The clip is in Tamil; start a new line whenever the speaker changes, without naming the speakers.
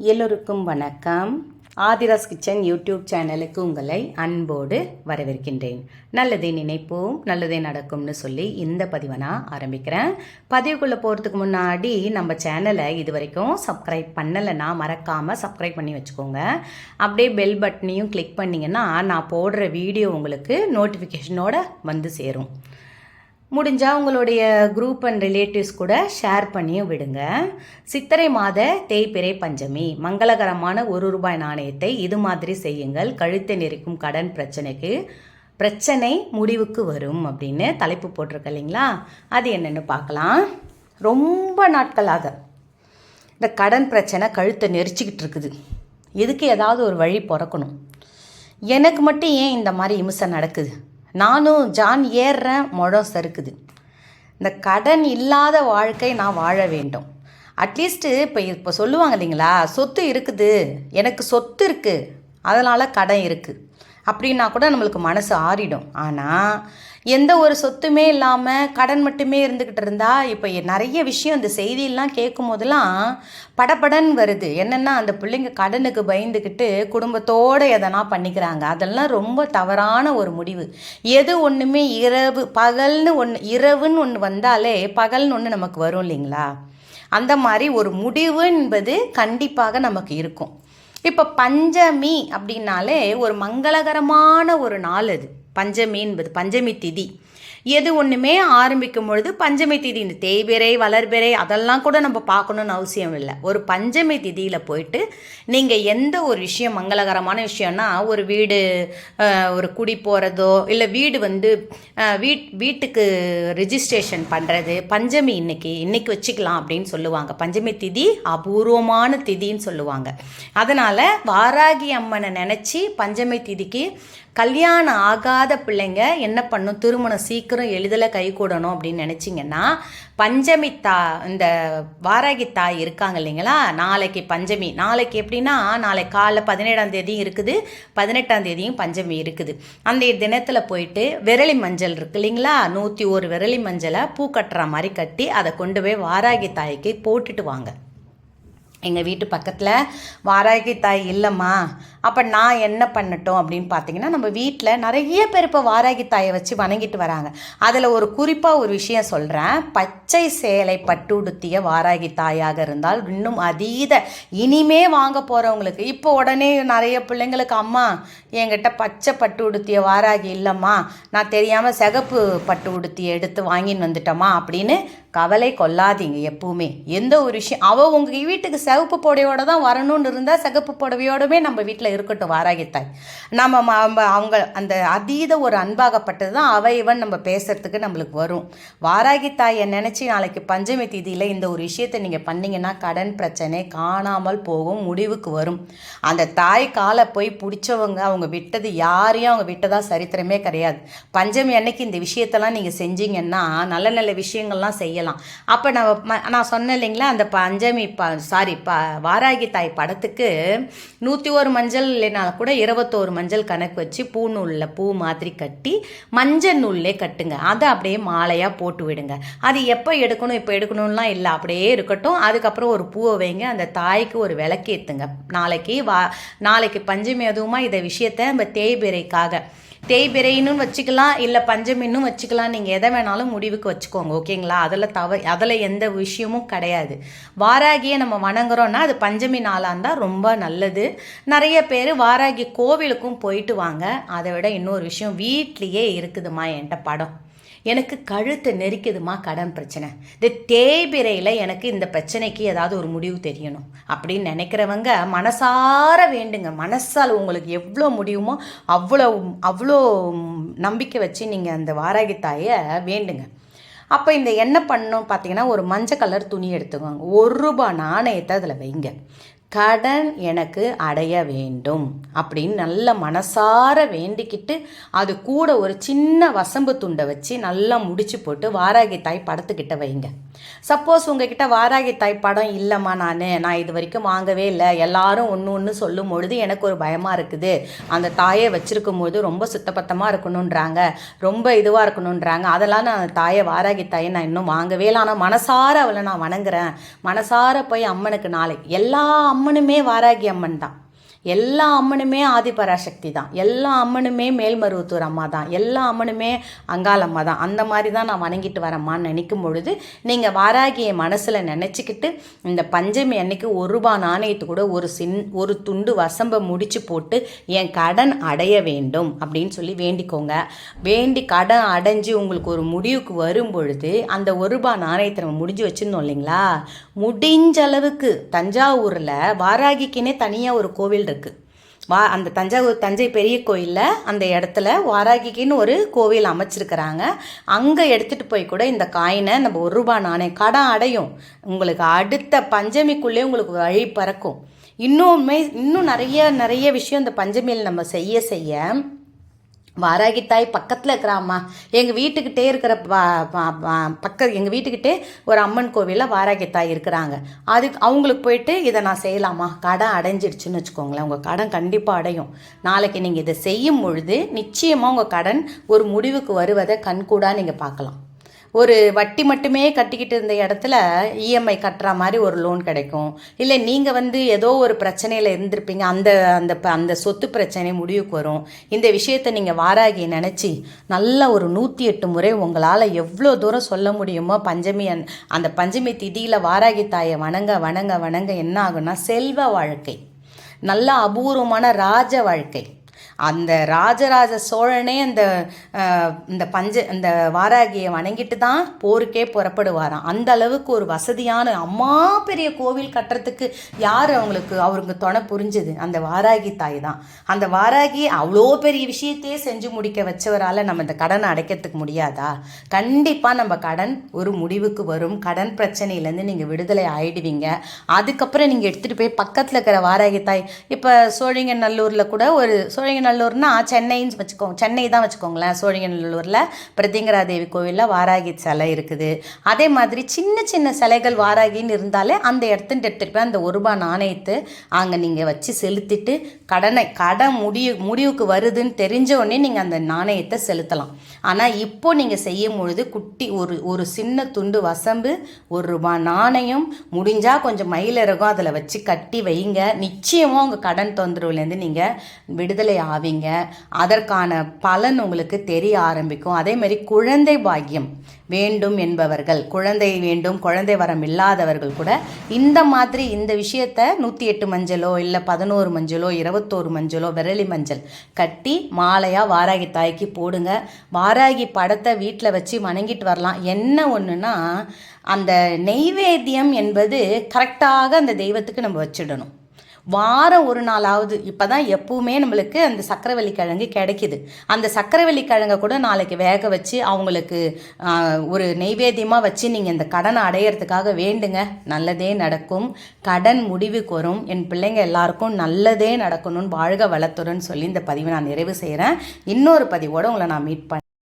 எல்லோருக்கும் வணக்கம். ஆதிராஸ் கிச்சன் யூடியூப் சேனலுக்கு உங்களை அன்போடு வரவேற்கின்றேன். நல்லதே நினைப்போம் நல்லதே நடக்கும்னு சொல்லி இந்த பதிவை நான் ஆரம்பிக்கிறேன். பதிவுக்குள்ளே போகிறதுக்கு முன்னாடி நம்ம சேனலை இது வரைக்கும் சப்ஸ்கிரைப் பண்ணலைன்னா மறக்காமல் சப்ஸ்கிரைப் பண்ணி வச்சுக்கோங்க. அப்படியே பெல் பட்டனையும் கிளிக் பண்ணிங்கன்னா நான் போடுற வீடியோ உங்களுக்கு நோட்டிஃபிகேஷனோட வந்து சேரும். முடிஞ்சால் உங்களுடைய குரூப் அண்ட் ரிலேட்டிவ்ஸ் கூட ஷேர் பண்ணியும் விடுங்க. சித்திரை மாத தேய்பிறை பஞ்சமி மங்களகரமான ஒரு ரூபாய் நாணயத்தை இது மாதிரி செய்யுங்கள். கழுத்தை நெரிக்கும் கடன் பிரச்சனைக்கு பிரச்சனை முடிவுக்கு வரும் அப்படின்னு தலைப்பு போட்டிருக்க இல்லைங்களா? அது என்னென்னு பார்க்கலாம். ரொம்ப நாட்களாக இந்த கடன் பிரச்சனை கழுத்தை நெரிச்சிக்கிட்டு இருக்குது. இதுக்கு ஏதாவது ஒரு வழி பிறக்கணும். எனக்கு மட்டும் ஏன் இந்த மாதிரி இம்சை நடக்குது? நானும் ஜான் ஏறுறேன் முழம் சறுக்குது. இந்த கடன் இல்லாத வாழ்க்கை நான் வாழ வேண்டும். அட்லீஸ்ட்டு இப்போ இப்போ சொல்லுவாங்க இல்லைங்களா சொத்து இருக்குது எனக்கு சொத்து இருக்குது அதனால் கடன் இருக்குது அப்படின்னா கூட நம்மளுக்கு மனசு ஆறிடும். ஆனால் எந்த ஒரு சொத்துமே இல்லாமல் கடன் மட்டுமே இருந்துக்கிட்டு இருந்தால் இப்போ நிறைய விஷயம் இந்த செய்தியெல்லாம் கேட்கும் போதெல்லாம் படபடன் வருது. என்னென்னா அந்த பிள்ளைங்க கடனுக்கு பயந்துக்கிட்டு குடும்பத்தோடு எதனா பண்ணிக்கிறாங்க. அதெல்லாம் ரொம்ப தவறான ஒரு முடிவு. எது ஒன்றுமே இரவு பகல்னு ஒன்று இரவுன்னு ஒன்று வந்தாலே பகல்னு ஒன்று நமக்கு வரும் இல்லைங்களா? அந்த மாதிரி ஒரு முடிவு என்பது கண்டிப்பாக நமக்கு இருக்கும். இப்போ பஞ்சமி அப்படின்னாலே ஒரு மங்களகரமான ஒரு நாள் அது. பஞ்சமி என்பது பஞ்சமி திதி. எது ஒன்றுமே ஆரம்பிக்கும் பொழுது பஞ்சமி திதி இந்த தேய்பிறை வளர்பிறை அதெல்லாம் கூட நம்ம பார்க்கணுன்னு அவசியம் இல்லை. ஒரு பஞ்சமி திதியில் போயிட்டு நீங்கள் எந்த ஒரு விஷயம் மங்களகரமான விஷயம்னா ஒரு வீடு ஒரு குடி போகிறதோ இல்லை வீடு வந்து வீட் வீட்டுக்கு ரிஜிஸ்ட்ரேஷன் பண்ணுறது பஞ்சமி இன்னைக்கு இன்னைக்கு வச்சுக்கலாம் அப்படின்னு சொல்லுவாங்க. பஞ்சமி திதி அபூர்வமான திதின்னு சொல்லுவாங்க. அதனால் வாராகி அம்மனை நினச்சி பஞ்சமி திதிக்கு கல்யாணம் ஆகாத பிள்ளைங்க என்ன பண்ணும்? திருமணம் சீக்கிரம் எளிதில் கை கூடணும் அப்படின்னு நினச்சிங்கன்னா பஞ்சமி தா இந்த வாராகி தாய் இருக்காங்க இல்லைங்களா? நாளைக்கு பஞ்சமி. நாளைக்கு எப்படின்னா நாளைக்கு காலைல பதினேழாம் தேதியும் இருக்குது. பதினெட்டாம் தேதியும் பஞ்சமி இருக்குது. அந்த தினத்தில் போயிட்டு விரலி மஞ்சள் இருக்கு இல்லைங்களா? நூற்றி ஒரு விரலி மஞ்சளை பூ கட்டுற மாதிரி கட்டி அதை கொண்டு போய் வாராகி தாய்க்கு போட்டுட்டு வாங்க. எங்கள் வீட்டு பக்கத்தில் வாராகி தாய் இல்லைம்மா. அப்போ நான் என்ன பண்ணட்டும்? அப்படின்னு பார்த்தீங்கன்னா நம்ம வீட்டில் நிறைய பேர் இப்போ வாராகி தாயை வச்சு வணங்கிட்டு வராங்க. அதில் ஒரு குறிப்பாக ஒரு விஷயம் சொல்கிறேன் பச்சை சேலை பட்டு உடுத்திய வாராகி தாயாக இருந்தால் இன்னும் அதீத இனிமே வாங்க போகிறவங்களுக்கு இப்போ உடனே நிறைய பிள்ளைங்களுக்கு அம்மா என்கிட்ட பச்சை பட்டு உடுத்திய வாராகி இல்லைம்மா. நான் தெரியாமல் சிகப்பு பட்டு உடுத்தி எடுத்து வாங்கின்னு வந்துட்டோமா அப்படின்னு கவலை கொள்ளாதீங்க எப்பவுமே. எந்த ஒரு விஷயம் அவள் உங்கள் வீட்டுக்கு சிவப்பு புடவையோட தான் வரணும்னு இருந்தால் சிகப்பு புடவையோடவே நம்ம வீட்டில் இருக்கட்டும் வாராகித்தாய் நம்ம அவங்க அந்த அதீத ஒரு அன்பாகப்பட்டது தான் அவை இவன் நம்ம பேசுகிறதுக்கு நம்மளுக்கு வரும். வாராகித்தாயை நினச்சி நாளைக்கு பஞ்சமி தீதியில் இந்த ஒரு விஷயத்தை நீங்கள் பண்ணிங்கன்னா கடன் பிரச்சனை காணாமல் போகும் முடிவுக்கு வரும். அந்த தாய் காலை போய் பிடிச்சவங்க அவங்க விட்டது யாரையும் அவங்க விட்டதா சரித்திரமே கிடையாது. பஞ்சமி அன்னைக்கு இந்த விஷயத்தெல்லாம் நீங்கள் செஞ்சீங்கன்னா நல்ல நல்ல விஷயங்கள்லாம் செய்யலாம். அப்போ நான் நான் சொன்னேன் இல்லைங்களா அந்த பஞ்சமி ப சாரி ப வாராகி தாய் படத்துக்கு நூற்றி ஒரு மஞ்சள் மஞ்சள் இல்லைனால கூட இருபத்தோரு மஞ்சள் கணக்கு வச்சு பூ நூலில் பூ மாதிரி கட்டி மஞ்சள் நூல்லே கட்டுங்க. அதை அப்படியே மாலையாக போட்டு விடுங்க. அது எப்போ எடுக்கணும் இப்போ எடுக்கணும்லாம் இல்லை. அப்படியே இருக்கட்டும். அதுக்கப்புறம் ஒரு பூவை வைங்க. அந்த தாய்க்கு ஒரு விளக்கேற்றுங்க நாளைக்கு வா நாளைக்கு பஞ்சமி அதுவுமா இதை விஷயத்த நம்ம தேய்பிரைக்காக தேய்பிரைன்னு வச்சுக்கலாம் இல்லை பஞ்சமின்னும் வச்சுக்கலாம். நீங்கள் எதை வேணாலும் முடிவுக்கு வச்சுக்கோங்க ஓகேங்களா? அதில் தவ அதில் எந்த விஷயமும் கிடையாது. வாராகியை நம்ம வணங்குறோன்னா அது பஞ்சமி நாளாக இருந்தால் ரொம்ப நல்லது. நிறைய பேர் வாராகி கோவிலுக்கும் போயிட்டு வாங்க. அதை விட இன்னொரு விஷயம் வீட்லேயே இருக்குதுமா என்கிட்ட படம்? எனக்கு கழுத்தை நெரிக்குதுமா? கடன் பிரச்சனை. இந்த தேய்பிரையில் எனக்கு இந்த பிரச்சனைக்கு ஏதாவது ஒரு முடிவு தெரியணும். அப்படின்னு நினைக்கிறவங்க மனசார வேண்டுங்க. மனசால் உங்களுக்கு எவ்வளோ முடியுமோ அவ்வளோ அவ்வளோ நம்பிக்கை வச்சு நீங்கள் அந்த வாராகி தாயை வேண்டுங்க. அப்போ இந்த என்ன பண்ணணும்? பார்த்தீங்கன்னா ஒரு மஞ்சள் கலர் துணி எடுத்துக்கோங்க. ஒரு ரூபா நாணயத்தை அதில் வைங்க. கடன் எனக்கு அடைய வேண்டும் அப்படின்னு நல்ல மனசார வேண்டிக்கிட்டு அது கூட ஒரு சின்ன வசம்பு துண்டை வச்சு நல்லா முடிச்சு போட்டு வாராகி தாய் படத்துக்கிட்ட வைங்க. சப்போஸ் உங்ககிட்ட வாராகி தாய் படம் இல்லைம்மா நான் நான் இது வரைக்கும் வாங்கவே இல்லை. எல்லாரும் ஒன்று ஒன்று சொல்லும் பொழுது எனக்கு ஒரு பயமாக இருக்குது. அந்த தாயை வச்சிருக்கும் போது ரொம்ப சுத்தபத்தமாக இருக்கணுன்றாங்க ரொம்ப இதுவாக இருக்கணுன்றாங்க அதெல்லாம் நான் அந்த தாயை வாராகி தாயை நான் இன்னும் வாங்கவே இல்லை. ஆனால் மனசார அவளை நான் வணங்குறேன். மனசார போய் அம்மனுக்கு நாளை எல்லா அம்மனுமே வாராகி அம்மன் தான். எல்லா அம்மனுமே ஆதிபராசக்தி தான். எல்லா அம்மனுமே மேல்மருவத்தூர் அம்மா தான். எல்லா அம்மனுமே அங்காள் அம்மா தான். அந்த மாதிரி தான் நான் வணங்கிட்டு வரேம்மான்னு நினைக்கும் பொழுது நீங்கள் வாராகியை மனசில் நினச்சிக்கிட்டு இந்த பஞ்சமி அன்னைக்கு ஒரு ரூபா நாணயத்து கூட ஒரு சின் ஒரு துண்டு வசம்பை முடிச்சு போட்டு என் கடன் அடைய வேண்டும் அப்படின்னு சொல்லி வேண்டிக்கோங்க. வேண்டி கடன் அடைஞ்சு உங்களுக்கு ஒரு முடிவுக்கு வரும் பொழுது அந்த ஒரு ரூபா நாணயத்தை நம்ம முடிஞ்சு வச்சுருந்தோம் இல்லைங்களா? முடிஞ்ச அளவுக்கு தஞ்சாவூரில் வாராகிக்குன்னே தனியாக ஒரு கோவில் இருக்குது வா அந்த தஞ்சாவூர் தஞ்சை பெரிய கோயிலில் அந்த இடத்துல வாராகிக்குன்னு ஒரு கோவில் அமைச்சிருக்கிறாங்க. அங்கே எடுத்துகிட்டு போய் கூட இந்த காயினை நம்ம ஒரு ரூபா நாணயம் கடன் அடையும். உங்களுக்கு அடுத்த பஞ்சமிக்குள்ளே உங்களுக்கு வழி பறக்கும். இன்னுமே இன்னும் நிறைய நிறைய விஷயம் இந்த பஞ்சமியில் நம்ம செய்ய செய்ய வாராகி தாய் பக்கத்தில் இருக்கிறாம்மா எங்கள் வீட்டுக்கிட்டே இருக்கிற பக்க எங்கள் வீட்டுக்கிட்டே ஒரு அம்மன் கோவிலில் வாராகி தாய் இருக்கிறாங்க. அதுக்கு அவங்களுக்கு போயிட்டு இதை நான் செய்யலாமா? கடன் அடைஞ்சிடுச்சுன்னு வச்சுக்கோங்களேன். உங்கள் கடன் கண்டிப்பாக அடையும். நாளைக்கு நீங்கள் இதை செய்யும் பொழுது நிச்சயமாக உங்கள் கடன் ஒரு முடிவுக்கு வருவதை கண்கூடாக நீங்கள் பார்க்கலாம். ஒரு வட்டி மட்டுமே கட்டிக்கிட்டு இருந்த இடத்துல இஎம்ஐ கட்டுற மாதிரி ஒரு லோன் கிடைக்கும். இல்லை நீங்கள் வந்து ஏதோ ஒரு பிரச்சனையில் இருந்திருப்பீங்க. அந்த அந்த அந்த சொத்து பிரச்சனை முடிவுக்கு வரும். இந்த விஷயத்தை நீங்கள் வாராகி நினச்சி நல்ல ஒரு நூற்றி எட்டு முறை உங்களால் எவ்வளோ தூரம் சொல்ல முடியுமோ பஞ்சமி அந்த பஞ்சமி திதியில் வாராகி தாயை வணங்க வணங்க வணங்க என்ன ஆகும்னா செல்வ வாழ்க்கை. நல்ல அபூர்வமான ராஜ வாழ்க்கை. அந்த ராஜராஜ சோழனே அந்த இந்த பஞ்ச இந்த வாராகியை வணங்கிட்டு தான் போருக்கே புறப்படுவாராம். அந்த அளவுக்கு ஒரு வசதியான அம்மா பெரிய கோவில் கட்டுறதுக்கு யார் அவங்களுக்கு அவருக்கு துணை புரிஞ்சுது? அந்த வாராகி தாய் தான். அந்த வாராகி அவ்வளோ பெரிய விஷயத்தையே செஞ்சு முடிக்க வச்சவரால் நம்ம இந்த கடனை அடைக்கிறதுக்கு முடியாதா? கண்டிப்பாக நம்ம கடன் ஒரு முடிவுக்கு வரும். கடன் பிரச்சனையிலேருந்து நீங்கள் விடுதலை ஆயிடுவீங்க. அதுக்கப்புறம் நீங்கள் எடுத்துகிட்டு போய் பக்கத்தில் இருக்கிற வாராகி தாய் இப்போ சோழிங்கநல்லூரில் கூட ஒரு சோழிங்க சோழிங்கநல்லூர்னா சென்னைன்னு வச்சுக்கோங்க சென்னை தான் வச்சுக்கோங்களேன் சோழிங்கநல்லூரில். பிரதிங்கரா தேவி கோவிலில் வாராகி சிலை இருக்குது. அதே மாதிரி சின்ன சின்ன சிலைகள் வாராகின்னு இருந்தாலே அந்த இடத்துட்டு எடுத்துகிட்டு போய் அந்த ஒரு ரூபாய் நாணயத்தை அங்கே நீங்கள் வச்சு செலுத்திட்டு கடனை கடன் முடிவு முடிவுக்கு வருதுன்னு தெரிஞ்ச உடனே நீங்கள் அந்த நாணயத்தை செலுத்தலாம். ஆனால் இப்போ நீங்கள் செய்யும் பொழுது குட்டி ஒரு ஒரு சின்ன துண்டு வசம்பு ஒரு ரூபாய் நாணயம் முடிஞ்சால் கொஞ்சம் மயிலிறகும் அதில் வச்சு கட்டி வைங்க. நிச்சயமாக உங்கள் கடன் தொந்தரவுலேருந்து நீங்கள் விடுதலை ஆவீங்க. அதற்கான பலன் உங்களுக்கு தெரிய ஆரம்பிக்கும். அதேமாரி குழந்தை பாக்கியம் வேண்டும் என்பவர்கள் குழந்தை வேண்டும் குழந்தை வரம் இல்லாதவர்கள் கூட இந்த மாதிரி இந்த விஷயத்த நூற்றி எட்டு மஞ்சளோ இல்லை பதினோரு மஞ்சளோ இருபத்தோரு மஞ்சளோ விரலி மஞ்சள் கட்டி மாலையாக வாராகி தாய்க்கு போடுங்க. வாராகி படத்தை வீட்டில் வச்சு வணங்கிட்டு வரலாம். என்ன ஒன்றுனா அந்த நெய்வேத்தியம் என்பது கரெக்டாக அந்த தெய்வத்துக்கு நம்ம வச்சிடணும். வாரம் ஒரு நாளாவது. இப்போ தான் எப்பவுமே நம்மளுக்கு அந்த சக்கரவள்ளி கிழங்கு கிடைக்கிது. அந்த சக்கரவள்ளி கிழங்கை கூட நாளைக்கு வேக வச்சு அவங்களுக்கு ஒரு நெய்வேத்தியமாக வச்சு நீங்கள் இந்த கடனை அடையிறதுக்காக வேண்டுங்க. நல்லதே நடக்கும். கடன் முடிவுக்கு வரும் என் பிள்ளைங்க எல்லாருக்கும் நல்லதே நடக்கணும்னு வாழ்க வளத்துடன் சொல்லி இந்த பதிவை நான் நிறைவு செய்கிறேன் இன்னொரு பதிவோடு உங்களை நான் மீட் பண்ணேன்